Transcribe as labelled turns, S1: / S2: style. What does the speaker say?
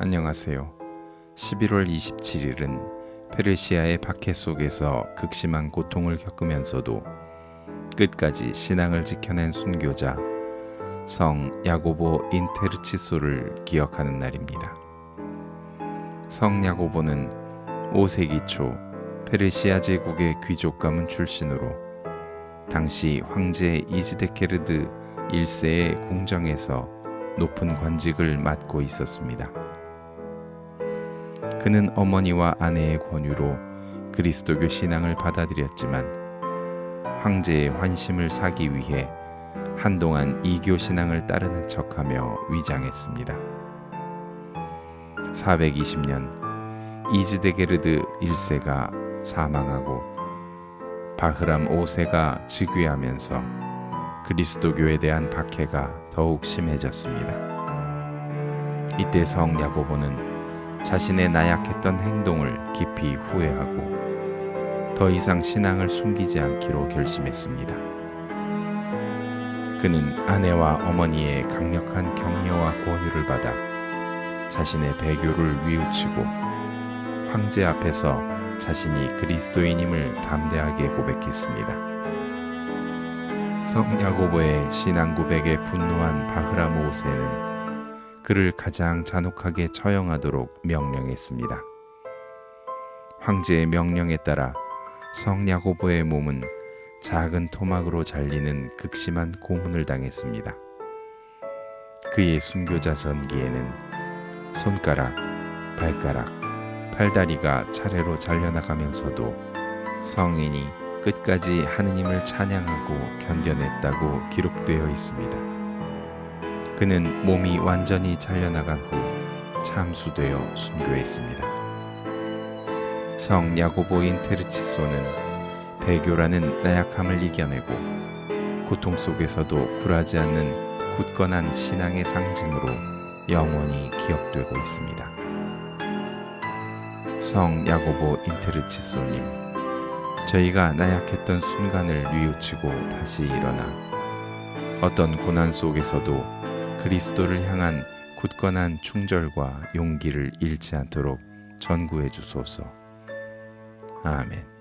S1: 안녕하세요. 11월 27일은 페르시아의 박해 속에서 극심한 고통을 겪으면서도 끝까지 신앙을 지켜낸 순교자 성 야고보 인테르치소를 기억하는 날입니다. 성 야고보는 5세기 초 페르시아 제국의 귀족 가문 출신으로 당시 황제 이즈데케르드 1세의 궁정에서 높은 관직을 맡고 있었습니다. 그는 어머니와 아내의 권유로 그리스도교 신앙을 받아들였지만 황제의 환심을 사기 위해 한동안 이교 신앙을 따르는 척하며 위장했습니다. 420년 이즈데게르드 1세가 사망하고 바흐람 5세가 즉위하면서 그리스도교에 대한 박해가 더욱 심해졌습니다. 이때 성 야고보는 자신의 나약했던 행동을 깊이 후회하고 더 이상 신앙을 숨기지 않기로 결심했습니다. 그는 아내와 어머니의 강력한 격려와 권유를 받아 자신의 배교를 위우치고 황제 앞에서 자신이 그리스도인임을 담대하게 고백했습니다. 성 야고보의 신앙 고백에 분노한 바흐람 5세는 그를 가장 잔혹하게 처형하도록 명령했습니다. 황제의 명령에 따라 성 야고보의 몸은 작은 토막으로 잘리는 극심한 고문을 당했습니다. 그의 순교자 전기에는 손가락, 발가락, 팔다리가 차례로 잘려나가면서도 성인이 끝까지 하느님을 찬양하고 견뎌냈다고 기록되어 있습니다. 그는 몸이 완전히 잘려나간 후 참수되어 순교했습니다. 성 야고보인 테르치소는 배교라는 나약함을 이겨내고 고통 속에서도 굴하지 않는 굳건한 신앙의 상징으로 영원히 기억되고 있습니다. 성 야고보 인테르치소님, 저희가 나약했던 순간을 뉘우치고 다시 일어나 어떤 고난 속에서도 그리스도를 향한 굳건한 충절과 용기를 잃지 않도록 전구해 주소서. 아멘.